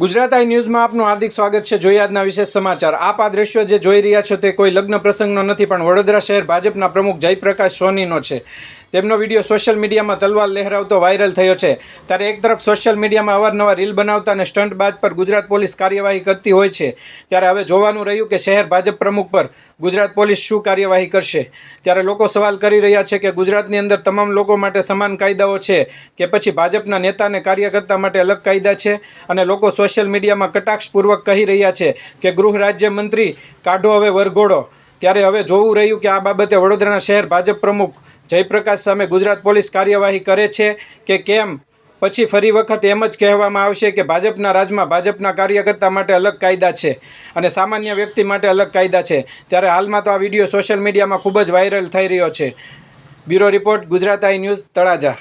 ગુજરાત આઈ ન્યૂઝમાં આપનું હાર્દિક સ્વાગત છે. જોઈએ આજના વિશેષ સમાચાર. આપ આ દ્રશ્યો જે જોઈ રહ્યા છો તે કોઈ લગ્ન પ્રસંગનો નથી, પણ વડોદરા શહેર ભાજપના પ્રમુખ જયપ્રકાશ સોનીનો છે. તેમનો વીડિયો સોશિયલ મીડિયામાં તલવાર લહેરાવતો વાયરલ થયો છે. ત્યારે એક તરફ સોશિયલ મીડિયામાં અવારનવાર રીલ બનાવતા અને સ્ટન્ટ બાદ પર ગુજરાત પોલીસ કાર્યવાહી કરતી હોય છે. ત્યારે હવે જોવાનું રહ્યું કે શહેર ભાજપ પ્રમુખ પર ગુજરાત પોલીસ શું કાર્યવાહી કરશે. ત્યારે લોકો સવાલ કરી રહ્યા છે કે ગુજરાતની અંદર તમામ લોકો માટે સમાન કાયદાઓ છે કે પછી ભાજપના નેતાને કાર્યકર્તા માટે અલગ કાયદા છે? અને લોકો સોશિયલ મીડિયામાં કટાક્ષપૂર્વક કહી રહ્યા છે કે ગૃહ રાજ્યમંત્રી કાઢો હવે વરઘોડો. ત્યારે હવે જોવું રહ્યું કે આ બાબતે વડોદરાના શહેર ભાજપ પ્રમુખ જયપ્રકાશ સામે ગુજરાત પોલીસ કાર્યવાહી કરે છે કે કેમ? પછી ફરી વખત એમ જ કહેવામાં આવશે કે ભાજપના રાજમાં ભાજપના કાર્યકર્તા માટે અલગ કાયદા છે અને સામાન્ય વ્યક્તિ માટે અલગ કાયદા છે. ત્યારે હાલમાં તો આ વીડિયો સોશિયલ મીડિયામાં ખૂબ જ વાયરલ થઈ રહ્યો છે. Bureau report, Gujarat I news, Talaja.